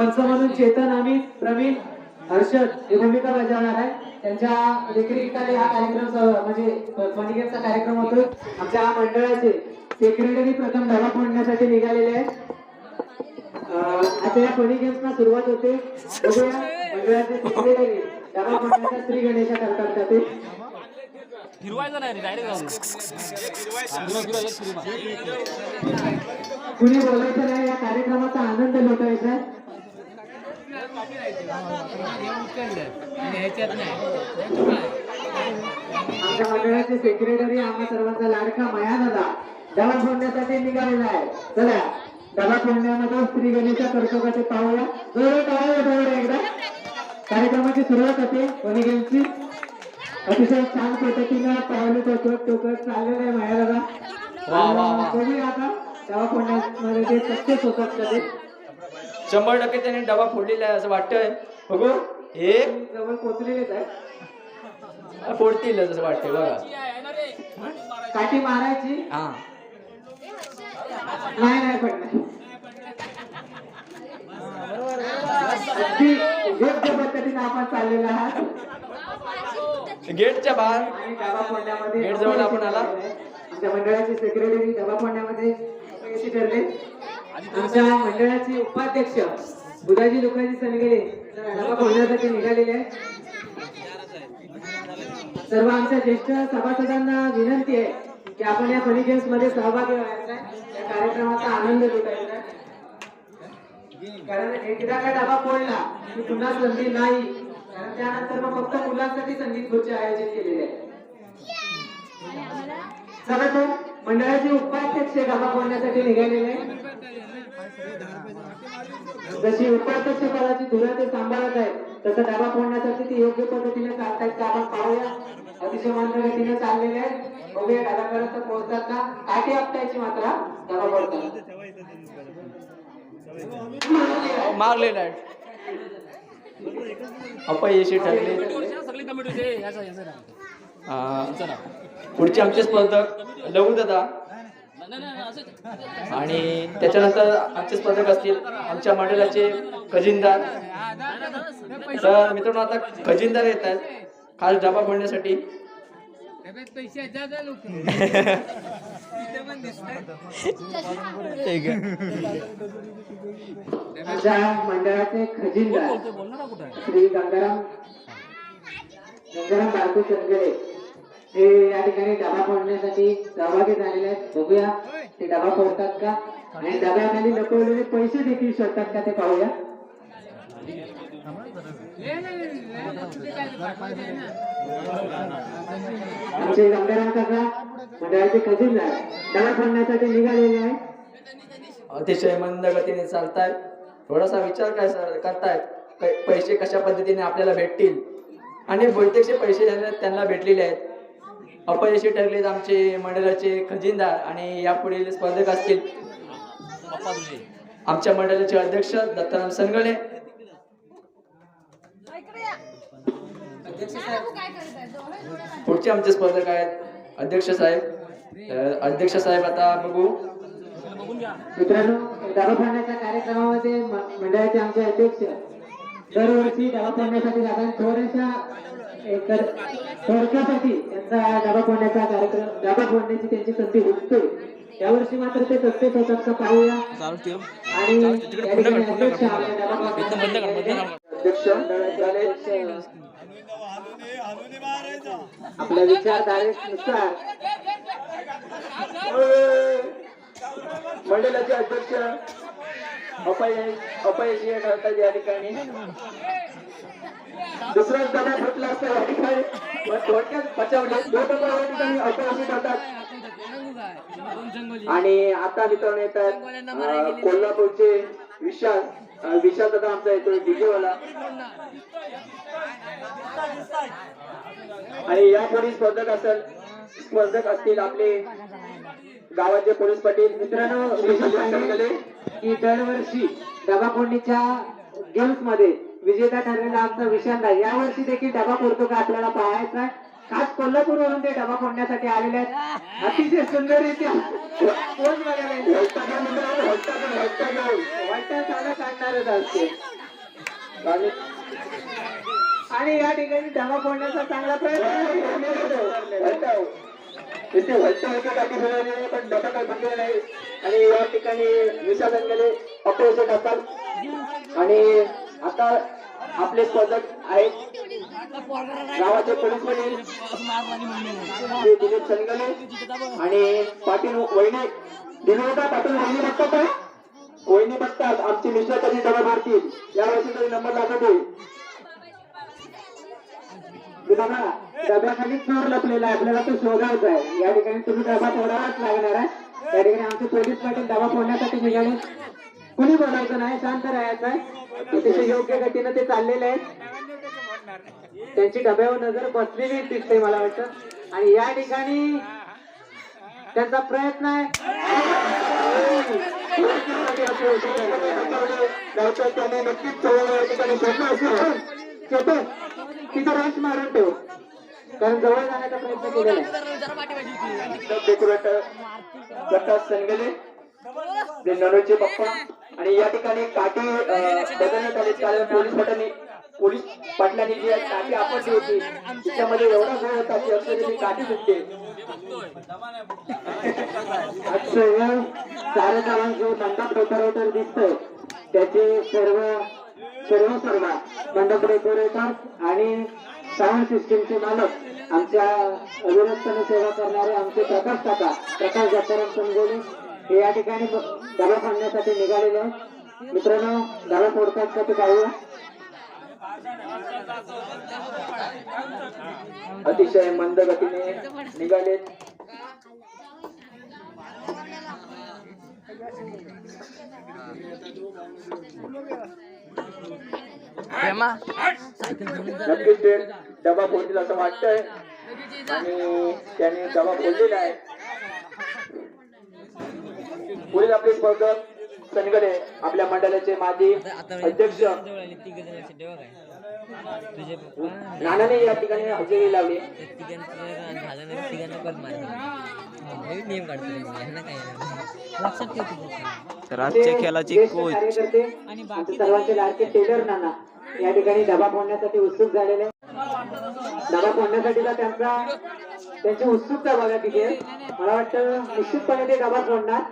पंच म्हणून चेतन अमित प्रवीण हर्षद ही भूमिका बजावणार आहे. त्यांच्या देखरेखीखाली हा कार्यक्रम म्हणजे गेमचा कार्यक्रम होतो आमच्या मंडळाचे सेक्रेटरी प्रथम डबा फोडण्यासाठी निघालेले आहेत. अं, आता या फनी गेम्सना सुरुवात होते. बघूया मंडळाचे सेक्रेटरी डबा फोडण्याचा श्री गणेशा करतात ते फिरवायचं नाही डायरेक्ट कुणी बोलायचं नाही या कार्यक्रमाचा आनंद लुटायचा आहे. आमच्या मंडळाचे सेक्रेटरी आम्हा सर्वांचा लाडका माया दादा. डबा फोडण्यासाठी निघालेला आहे. चला डबा फोडण्यामध्ये स्त्री गणेशा करतो का ते पाहूया जोरात वाजवा एकदा. कार्यक्रमाची सुरुवात होते. वनी गेमची अतिशय छान पद्धतीनं पावलं टोकत टोकत चाललेलं आहे माया दादा. बघूया आता डबा फोडण्यामध्ये ते सक्सेस होतात का ते शंभर टक्के त्यांनी डबा फोडलेला आहे असं वाटतंय. बघू. जवळ पोहोचलेलेच आहे फोडतील असं वाटतंय बघा. काठी मारायची? हा. नाही नाही पद्धतीने आपण चाललेला आहात. गेटच्या बाहेर. डबा फोडण्यामध्ये गेट जवळ आपण आला. आमच्या मंडळाचे सेक्रेटरी डबा फोडण्यामध्ये ठरले. आमच्या मंडळाचे उपाध्यक्ष बुधाजी लोकांची सनगेले डबा निघालेले आहेत. सर्व आमच्या ज्येष्ठ सभासदांना विनंती आहे की आपण या फनी गेम्समध्ये सहभागी व्हायचा आहे. या कार्यक्रमाचा आनंद लुटायचा आहे. कारण एकदा का डबा फोडला की पुन्हा संधी नाही. कारण त्यानंतर मग फक्त मुलांसाठी संगीत खुर्ची आयोजित केलेली आहे. चला मंडळाचे उपाध्यक्ष डबा फोडण्यासाठी निघालेले आहे जशी उपाध्यक्ष पदाची धुरा ते सांभाळत आहेत तसं डबा फोडण्यासाठी ते योग्य पद्धतीने चालतायत का आपण पाहूया. अतिशय मंद गतीने चाललेले आहेत. बघूया डबापर्यंत पोहोचतात का? काठी आपटायची मात्र डबा फोडतात. मारलेला आहे अपयशी ठरले पुढचे आमचे स्पर्धक लघु आणि त्याच्यानंतर आमचे स्पर्धक असतील आमच्या मंडळाचे खजिनदार. तर मित्रांनो आता खजिनदार येत आहेत. खास डबा फोडण्यासाठी मंडळाचे खजिनदार श्री गंगाराम गंगाराम चंदगडे हे या ठिकाणी डबा फोडण्यासाठी सहभागी झालेले आहेत. बघूया ते डबा फोडतात का? आणि डब्याखाली लपवलेले पैसे देखील शोधतात का ते पाहूया. आमचे गंगाराम काका मंडळाचे खजिनदार डबा फोडण्यासाठी निघालेले आहे अतिशय मंद गतीने चालतायत. थोडासा विचार काय सर- करतायत? पैसे कशा पद्धतीने आपल्याला भेटतील? आणि बहुतेकशे पैसे त्यांना भेटलेले आहेत अपयशी ठरलेत आमचे मंडळाचे खजिनदार आणि यापुढील स्पर्धक असतील. आमच्या मंडळाचे अध्यक्ष दत्ताराम सनगळे. पुढचे आमचे स्पर्धक आहेत अध्यक्ष साहेब. अध्यक्ष साहेब आता बघू. मित्रांनो डबा फोडण्याच्या कार्यक्रमामध्ये मंडळाचे आमचे अध्यक्ष. दरवर्षी डबा फोडण्यासाठी जातात. थोड्याशा एक थोडक्यासाठी त्यांचा डबा फोडण्याचा कार्यक्रम डबा फोडण्याची त्यांची संधी हुकते यावर्षी मात्र ते सक्सेस होतात का पाहूया. आणि या आपल्या अध्यक्ष विचारधारेनुसार मंडळाचे अध्यक्ष अपयश अपयशी ठरतात या ठिकाणी. दुसरा डबा फुटला असता या ठिकाणी थोडक्यात बचावले. दोन डबा या ठिकाणी अपयशी ठरतात आणि आता मित्रांनो येतात अं, कोल्हापूरचे विशाल विशाल दादा आमचा येतोय डीजे वाला आणि या पोलीस स्पर्धक असेल स्पर्धक असतील आपले गावाचे पोलीस पाटील. मित्रांनो की दरवर्षी डबा फोडणीच्या गेम्समध्ये विजेता ठरलेला आमचा विशाल यावर्षी देखील डबा फोडतो का आपल्याला पाहायचा आहे? खास कोल्हापूरवरून ते डबा फोडण्यासाठी आलेले आहेत. अतिशय सुंदर रित्या बघायला चांगलं काढणारच असते आणि- या ठिकाणी डबा फोडण्याचा चांगला प्रयत्न इथे पण डबा काही नाही आणि या ठिकाणी विसर्जन केले अपयश असतात आणि आता आपले पदक आहेत गावाचे पोलीस पाटील दिलीप सनगले आणि पाटील वहिनी दिलीपा पाटील वहिनी बघतात का? वहिनी बघतात. आमची मिश्र कधी डबा मारतील? यावर्षी तरी नंबर लागत बघा डब्याखाली चोर लपलेला आहे. आपल्याला तो शोधायचा आहे. या ठिकाणी तुम्ही डबा फोडावाच लागणार आहे. त्या ठिकाणी आमचे पोलीस पाटील डबा फोडण्यासाठी निघाले. कुणी बोलायचं नाही? शांत राहायचं आहे. अतिशय योग्य गतीनं ते चाललेले आहेत. त्यांची डब्यावर नजर बसलेली दिसते मला वाटतं. आणि या ठिकाणी त्यांचा प्रयत्न आहे. नक्कीच या ठिकाणी तिथं मारून ठेव कारण जवळ जाण्याचा प्रयत्न केलेला आहे. प्रकाश संगले जे नरोचे पप्पा आणि या ठिकाणी काठी बदलण्यात आले कारण पोलीस पाटलांनी पोलीस पाटलांनी जी आहे काठी आपटली होती त्याच्यामध्ये एवढा गोळ होता की अक्षरशः ती काठी सुटते अक्षय चार जो मंडप डेकोरेटर दिसतोय. त्याचे सर्व सर्व सर्व मंडप डेकोरेटर आणि साऊंड सिस्टीमचे मालक आमच्या अविरतपणे सेवा करणारे आमचे प्रकाश काका प्रकाश दत्ताराम संगोली हे या ठिकाणी डबा फोडण्यासाठी निघालेले आहेत मित्रांनो डबा फोडतात का ते पाहूया. अतिशय मंद गतीने निघालेत नक्कीच ते डबा फोडतील असं वाटतंय. आणि त्याने डबा फोडलेला आहे. पुढील आपले स्पर्धक सनगडे आपल्या मंडळाचे माजी अध्यक्ष. तुझे पप्पा. नानाने या ठिकाणी हजेरी लावली. तर आजच्या खेळाचे कोच सर्वांचे लाडके टेलर नाना या ठिकाणी डबा फोडण्यासाठी उत्सुक झालेले. डबा फोडण्यासाठीचा त्यांचा त्यांची उत्सुकता बघा तिथे. मला वाटतं निश्चितपणे ते डबा फोडणार.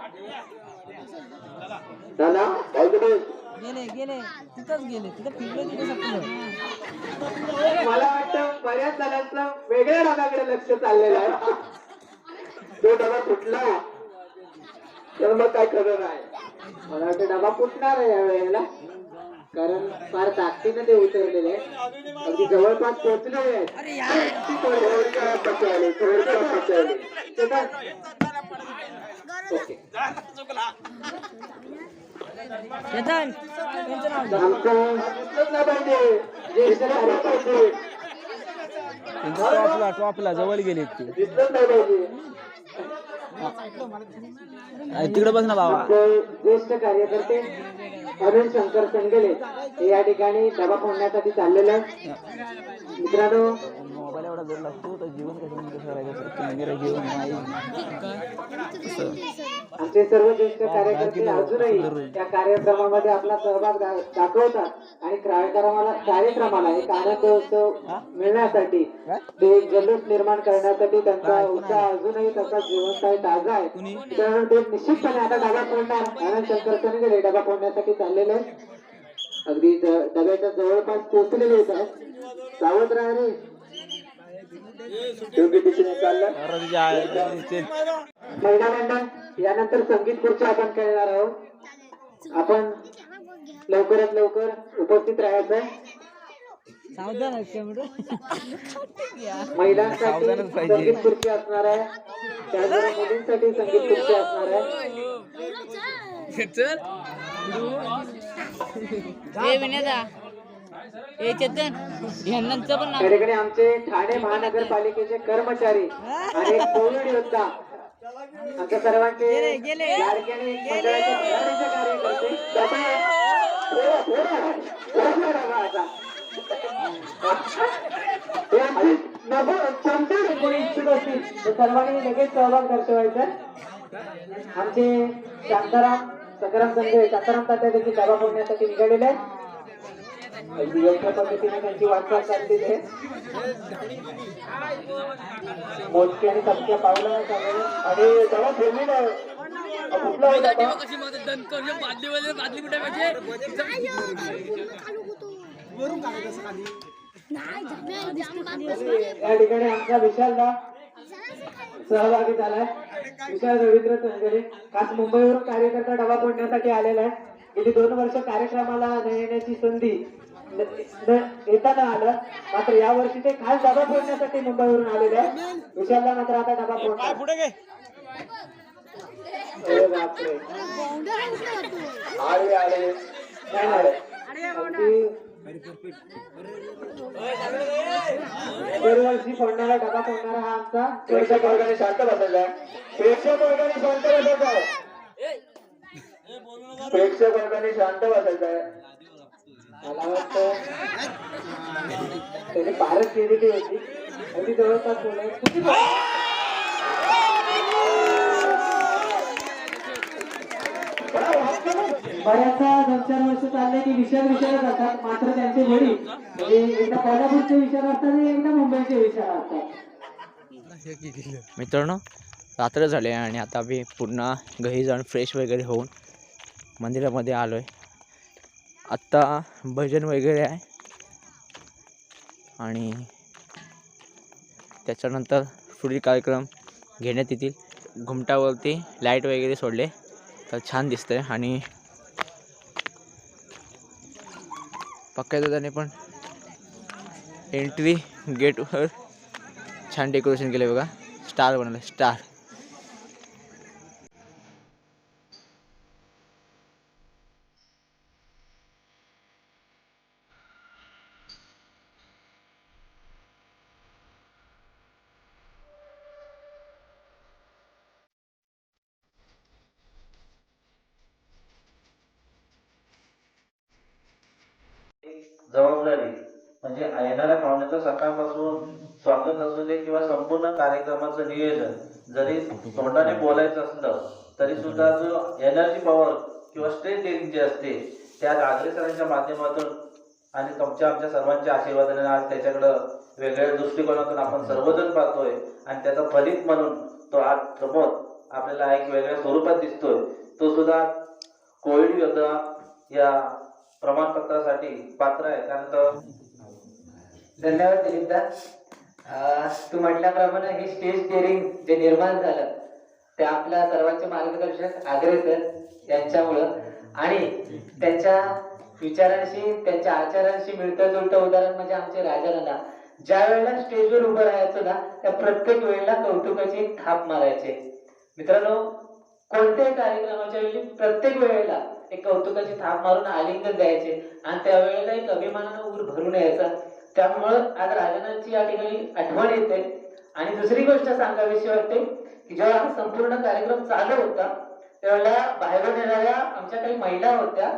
नाना the best. गेले गेले. तिथंच गेले. तिथं फिरले तिथे सपलं मला वाटतं बऱ्याच जणांचं वेगळ्या डब्याकडे लक्ष चाललेलं आहे. तो डबा फुटला. तर मग काय खरं नाही मला वाटतं डबा फुटणार आहे या वेळेला. कारण फार ताकदीनं ते उतरलेले आहे अगदी जवळपास पोहोचलेले आहेत. ओके. टॉपला टॉपला जवळ गेले ते. तिकडे बस ना बाबा. ज्येष्ठ कार्यकर्ते अरुण शंकर संगले हे या ठिकाणी डबा फोडण्यासाठी चाललेले मित्रांनो एवढा जोर लागतो तर जेवण कसं कसं करायचं? घेऊन नाही आमचे सर्व ज्येष्ठ कार्यकर्ते अजूनही त्या कार्यक्रमामध्ये आपला सहभाग दाखवतात आणि कार्यक्रमाला कार्यक्रमाला एक आनंद उत्सव मिळण्यासाठी ते एक जल्लोष निर्माण करण्यासाठी त्यांचा उत्साह अजूनही तसा जिवंत आहे ताजा आहे. तर ते निश्चितपणे आता डबा फोडणार. आनंद शंकर सनगरे डबा फोडण्यासाठी चाललेले अगदी डब्याच्या जवळपास पोहोचलेले आहेत. सावध राहा रे. योग्य दिशेने चाललं महिला मंडळ यानंतर संगीत खुर्च्या आपण खेळणार आहोत आपण लवकरात लवकर उपस्थित राहायचं आहे महिलांसाठी संगीत खुर्ची असणार आहे त्याचबरोबर मुलींसाठी संगीत खुर्ची असणार आहे चेतन पण नाव आमचे ठाणे महानगरपालिकेचे कर्मचारी आणि कोविड योद्धा. आमच्या सर्वांचे. हे असतील. तर सर्वांनी लगेच सहभाग दर्शवायचा आमचे शांताराम सकाराम संघ शांताराम तात्या देखील डबा फोडण्यासाठी निघालेले आहेत. योग्य पद्धतीने त्यांची वाटचाल चाललेली आहे मोजके आणि पावलं आणि कुठला होता या ठिकाणी आमचा विशालदा सहभागी झालाय. विशाल रवींद्र चंगरे खास मुंबईवरून कार्यकर्ता डबा फोडण्यासाठी आलेला आहे. गेली दोन वर्ष कार्यक्रमाला येण्याची संधी न- न- येता न आलं. मात्र या वर्षी ते खास डबा फोडण्यासाठी मुंबईवरून आलेले आहे विशालला मात्र आता डबा फोडणार आले आले. अगदी दरवर्षी फोडणारा डबा फोडणारा हा आमचा प्रेक्षक वर्गाने शांत बसायचा प्रेक्षक वर्गाने शांत बसायचा प्रेक्षक वर्गाने शांत बसायचा आहे मला वाटतं त्याने फारच केलेली होती. अगदी जवळपास बोलाय किती दोन चार वर्ष चालले की विचार विचारत असतात मात्र त्यांचे वडील म्हणजे एकदा कोल्हापूरचे विचार असतात आणि एकदा मुंबईचे विचार असतात. मित्रांनो रात्र झाले आणि आता आम्ही पुन्हा घरी जाऊन फ्रेश वगैरे होऊन मंदिरामध्ये आलो आहे आत्ता भजन वगैरे आहे. आणि त्याच्यानंतर पुढील कार्यक्रम घेण्यात येतील. घुमटावरती लाइट वगैरे सोडले तर छान दिसतंय. आणि पक्क्या दादाने पण एंट्री गेटवर छान डेकोरेशन केलं बघा. स्टार बनवलं स्टार जबाबदारी म्हणजे येणाऱ्या पाहुण्याचं सकाळपासून स्वागत असू दे किंवा संपूर्ण कार्यक्रमाचं नियोजन जरी तोंडाने बोलायचं असलं तरी सुद्धा जो एनर्जी पॉवर किंवा स्ट्रेंथ डेअरिंग जी असते त्या गाजरे सरांच्या माध्यमातून आणि तुमच्या आमच्या सर्वांच्या आशीर्वादाने आज त्याच्याकडं वेगळ्या दृष्टिकोनातून आपण सर्वजण पाहतोय आणि त्याचा फलित म्हणून तो आज समोर आपल्याला एक वेगळ्या स्वरूपात दिसतोय. तो सुद्धा कोविड योद्धा या प्रमाणपत्रासाठी पात्र आहे. कारण धन्यवाद दिलीपदा. तू म्हटल्याप्रमाणे हे स्टेज डेअरिंग जे निर्माण झालं ते आपल्या सर्वांचे मार्गदर्शक आग्रे सर यांच्यामुळं. आणि त्यांच्या विचारांशी त्यांच्या आचारांशी मिळतं जुळतं उदाहरण म्हणजे आमचे राजाराणा. ज्या वेळेला स्टेजवर उभं राहायचं ना त्या प्रत्येक वेळेला कौतुकाची थाप मारायचे. मित्रांनो कोणत्याही कार्यक्रमाच्या वेळी प्रत्येक वेळेला एक कौतुकाची थाप मारून आलिंगन द्यायचे. आणि त्यावेळेला एक अभिमानानं ऊर भरून यायचा. त्यामुळं आज राजांची या ठिकाणी आठवण येते. आणि दुसरी गोष्ट सांगावीशी वाटते की जेव्हा हा संपूर्ण कार्यक्रम चालू होता त्यावेळेला बाहेरून येणाऱ्या आमच्या काही महिला होत्या.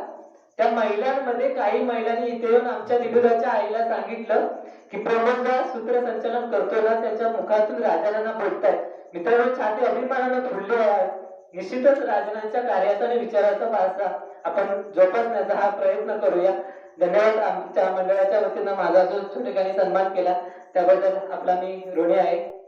त्या महिलांमध्ये काही महिलांनी इथे येऊन आमच्या निलुराच्या आईला सांगितलं की प्रमोदला सूत्रसंचालन करतोय ना त्याच्या मुखातून राजांना बोलतायत. मित्रांनो छाती अभिमानानं फुलले आहे निश्चितच राजनांच्या कार्याचा आणि विचाराचा वारसा आपण जोपासण्याचा हा प्रयत्न करूया. धन्यवाद. आमच्या मंडळाच्या वतीनं माझा जो ठिकाणी सन्मान केला त्याबद्दल आपला मी ऋणी आहे.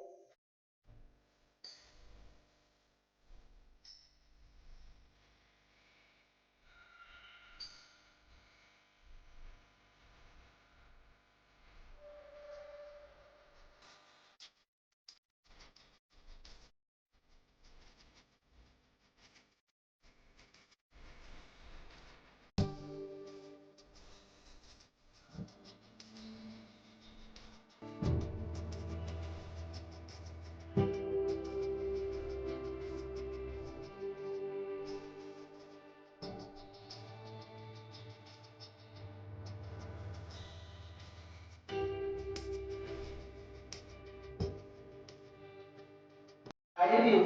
आणि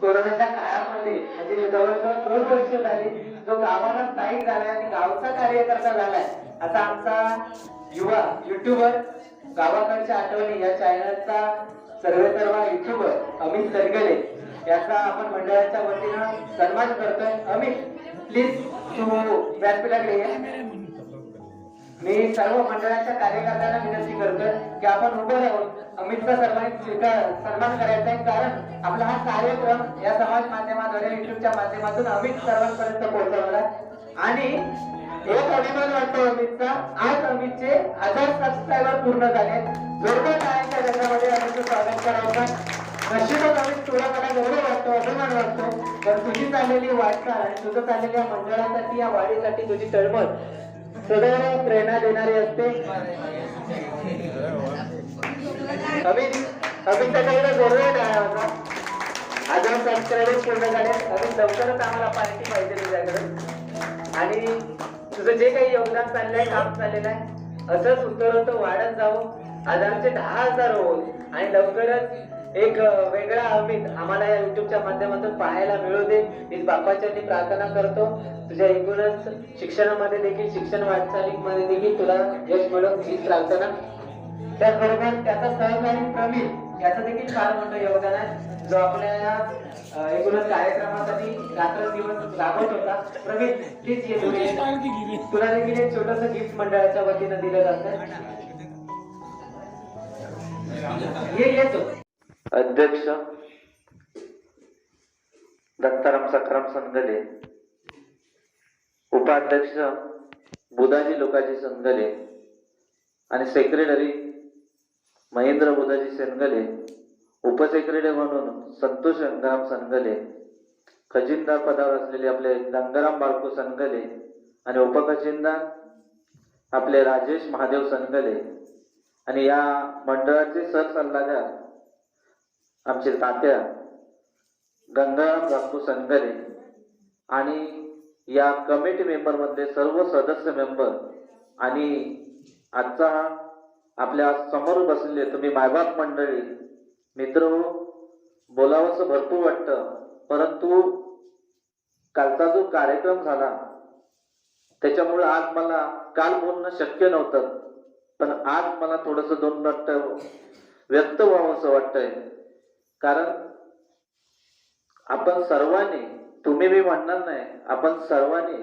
कोरोनाच्या काळामध्ये म्हणजे जवळजवळ दोन वर्ष झाली जो गावाला स्थायिक झालाय आणि गावचा कार्यकर्ता झालाय असा आमचा युवा युट्यूबर गावाकडच्या आठवणी या चॅनलचा सर्व सर्व युट्यूबर अमित सरगले याचा आपण मंडळाच्या वतीनं सन्मान करतोय. अमित प्लीज तू व्यासपीठाकडे ये. मी सर्व मंडळाच्या कार्यकर्त्यांना विनंती करतोय की आपण उभं राहून अमितचा सर्वांनी सन्मान करायचा आहे. कारण आपला हा कार्यक्रम या समाज माध्यमाद्वारे युट्यूबच्या माध्यमातून अमित सर्वांपर्यंत पोहोचवला. आणि एक अभिमान वाटतो अमितचा आज अमितचे हजार सबस्क्रायबर पूर्ण झाले. जोरदार टाळ्यांच्या गजरामध्ये अमितचं स्वागत करायचं नशिबात अमित तुला मला गौरव वाटतो अभिमान वाटतो. तर तुझी चाललेली वाटचाल आणि तुझं चाललेल्या मंडळासाठी या वाढीसाठी तुझी तळमळ. सदैव प्रेरणा देणारी असते. अमित अमित त्याच्याकडे जोरदार टाळ्या होता अजून सबस्क्रायबर पूर्ण झाले. अमित लवकरच आम्हाला पार्टी पाहिजे तुझ्याकडे आणि तुझं जे काही योगदान चाललंय काम चाललेलं आहे असंच उत्तर वाढत जाऊ. हजारचे दहा हजार होईल आणि लवकरच एक वेगळा अमित आम्हाला या युट्यूबच्या माध्यमातून पाहायला मिळू दे. मी बाप्पाच्या मी प्रार्थना करतो. तुझ्या एकूणच शिक्षणामध्ये देखील शिक्षण वाटचालीमध्ये देखील तुला यश मिळव हीच प्रार्थना. त्याचबरोबर त्याचा सहकारी प्रवीण याचं देखील फार मोठं योगदान आहे. जो आपल्या या एकूणच कार्यक्रमासाठी रात्रंदिवस राबवत होता. प्रवीण प्लीज ये. तुला देखील एक छोटस गिफ्ट मंडळाच्या वतीनं दिलं जातं ये येतो अध्यक्ष दत्ताराम सखाराम संघले उपाध्यक्ष बुधाजी लोकाजी संगले आणि सेक्रेटरी महेंद्र बुधाजी संघले उपसेक्रेटरी म्हणून संतोष गंगाराम संगले खजिनदार पदावर असलेले आपले गंगाराम बाळकू संगले आणि उपखजिनदार आपले राजेश महादेव संघले आणि या मंडळाचे सरसल्लागार आमचे तात्या गंगाराम बापू संगरे आणि या कमिटी मेंबर सर्व सदस्य मेंबर आणि आजचा आपल्यासमोर बसलेले तुम्ही मायबाप मंडळी मित्र हो, बोलावंसं भरपूर वाटतं. परंतु कालचा जो कार्यक्रम झाला त्याच्यामुळे आज मला काल बोलणं शक्य नव्हतं. पण आज मला थोडस दोन मिनिट व्यक्त व्हावं असं वाटतंय. कारण आपण सर्वांनी तुम्ही मी म्हणणार नाही आपण सर्वांनी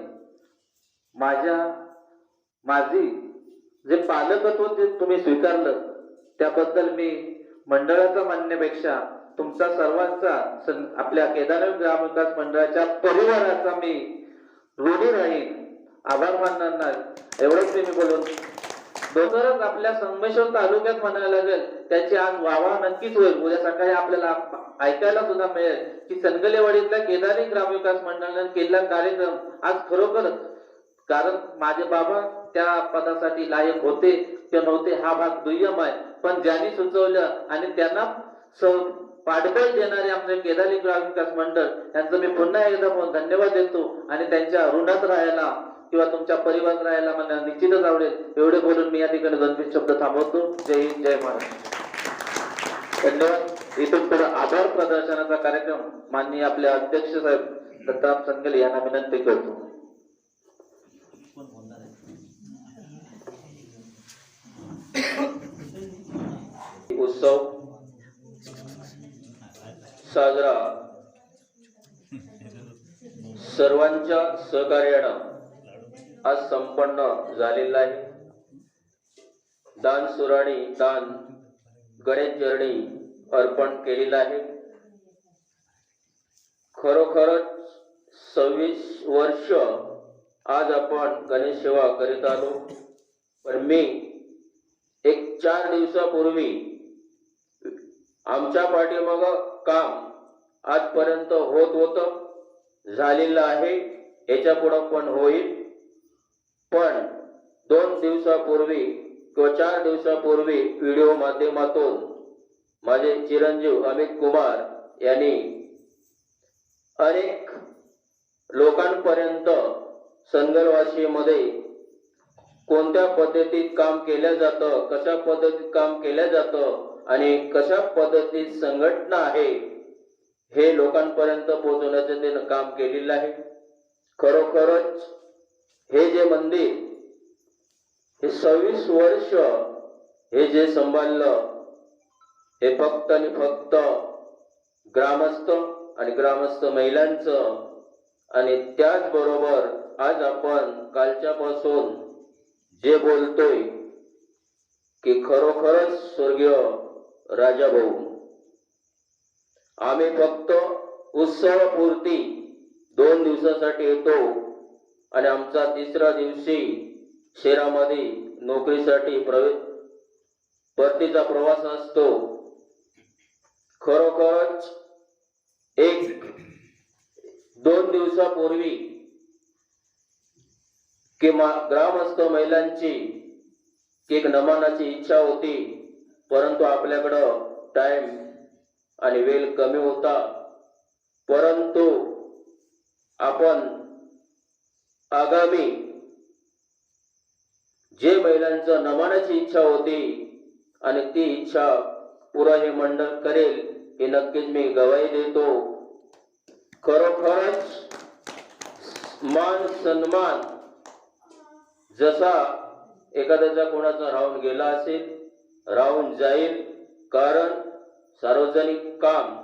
माझ्या माझी जे पालकत्व ते तुम्ही स्वीकारलं त्याबद्दल मी मंडळाचा मानण्यापेक्षा तुमचा सर्वांचा आपल्या केदारनाथ ग्रामविकास मंडळाच्या परिवाराचा मी ऋणी राहीन. आभार मानणार नाही. एवढंच मी बोलून लवकरच आपल्या संगमेश्वर तालुक्यात म्हणायला लागेल त्याची आज वावा नक्कीच होईल. उद्या सकाळी आपल्याला ऐकायला सुद्धा मिळेल की सनगलेवाडीतल्या केदारी ग्रामविकास मंडळानं केलेला कार्यक्रम. आज खरोखरच कारण माझे बाबा त्या पदासाठी लायक होते किंवा नव्हते हा भाग दुय्यम आहे. पण ज्यांनी सुचवलं आणि त्यांना पाठबळ देणारे आमचे केदारी ग्रामविकास मंडळ यांचं मी पुन्हा एकदा फोन धन्यवाद देतो आणि त्यांच्या ऋणात राहायला किंवा तुमच्या परिवारात राहायला मला निश्चितच आवडेल. एवढे बोलून मी या ठिकाणी दोन शब्द थांबवतो. जय हिंद जय महाराष्ट्र. धन्यवाद इथून पुढे आभार प्रदर्शनाचा कार्यक्रम माननीय आपले अध्यक्ष साहेब दत्ताराम संगले यांना विनंती करतो. उत्सव साजरा सर्वांच्या सहकार्यानं आज संपन्न झालेला आहे. दान सुराणी दान गणेश चरणी अर्पण केलेला आहे. खरोखरच सव्वीस वर्ष आज आपण गणेश सेवा करीत आलो. पण मी एक चार दिवसापूर्वी आमच्या पाठीमाग काम आजपर्यंत होत होतं. झालेलं आहे. याच्या पुढं पण होईल. पण दोन दिवसापूर्वी किंवा चार दिवसापूर्वी व्हिडिओ माध्यमातून माझे चिरंजीव अमित कुमार यांनी अनेक लोकांपर्यंत संगलवासीमध्ये कोणत्या पद्धतीत काम केलं जातं कशा पद्धतीत काम केलं जातं आणि कशा पद्धतीत संघटना आहे हे लोकांपर्यंत पोहोचवण्याचं त्यानं काम केलेलं आहे. खरोखरच हे जे मंदिर हे सव्वीस वर्ष हे जे सांभाळलं हे फक्त आणि फक्त ग्रामस्थ आणि ग्रामस्थ महिलांचं आणि त्याचबरोबर आज आपण कालच्यापासून जे बोलतोय की खरोखरच स्वर्गीय राजा भाऊ. आम्ही फक्त उत्सवापुरती दोन दिवसासाठी येतो. आणि आमचा तिसऱ्या दिवशी शहरामध्ये नोकरीसाठी प्रवेश परतीचा प्रवास असतो. खरोखरच एक दोन दिवसापूर्वी कि ग्रामस्थ महिलांची एक नमानाची इच्छा होती परंतु आपल्याकडं टाइम आणि वेळ कमी होता. परंतु आपण आगामी जे महिलांचं नमानाची इच्छा होती आणि ती इच्छा पुरा हे मंडळ करेल हे नक्कीच मी गवाही देतो. खरोखरच मान सन्मान जसा एखाद्याचा कोणाचा राहून गेला असेल राहून जाईल कारण सार्वजनिक काम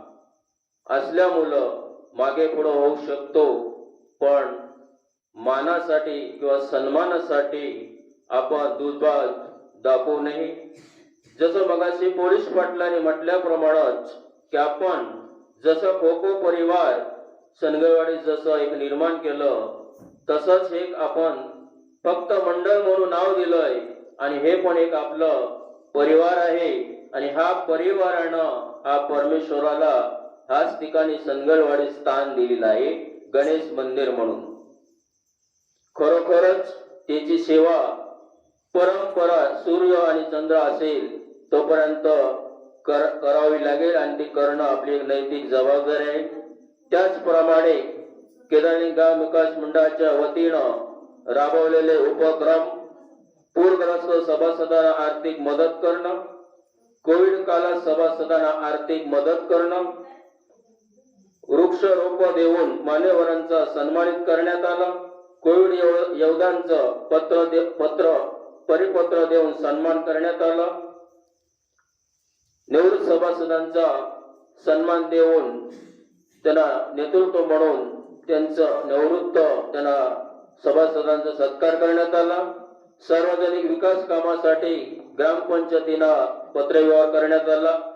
असल्यामुळं मागे पुढं होऊ शकतो. पण मानासाठी किंवा सन्मानासाठी आपण दुधबाज दाखवू नये. जसं मगाशी पोलीस पाटलांनी म्हटल्याप्रमाणेच की आपण जसं खो परिवार सनगरवाडी जसं एक निर्माण केलं तसंच एक आपण फक्त मंडळ म्हणून नाव दिलंय आणि हे पण एक आपलं परिवार आहे आणि हा परिवारानं हा परमेश्वराला हाच ठिकाणी सनगरवाडी स्थान दिलेलं आहे. गणेश मंदिर म्हणून. खरोखरच त्याची सेवा परंपरा सूर्य आणि चंद्र असेल तोपर्यंत कर करावी लागेल आणि ती करणं आपली एक नैतिक जबाबदारी आहे. त्याचप्रमाणे केदारणी गाव विकास मंडळाच्या वतीनं राबवलेले उपक्रम पूरग्रस्त सभासदांना आर्थिक मदत करणं कोविड काळात सभासदांना आर्थिक मदत करणं वृक्षरोप देऊन मान्यवरांचा सन्मानित करण्यात आलं. कोविड योद्ध्यांचं पत्र दे पत्र परिपत्र देऊन सन्मान करण्यात आला. निवृत्त सभासदांचा सन्मान देऊन त्यांना नेतृत्व म्हणून त्यांचं निवृत्त त्यांना सभासदांचा सत्कार करण्यात आला. सार्वजनिक विकास कामासाठी ग्रामपंचायतीला पत्रव्यवहार करण्यात आला.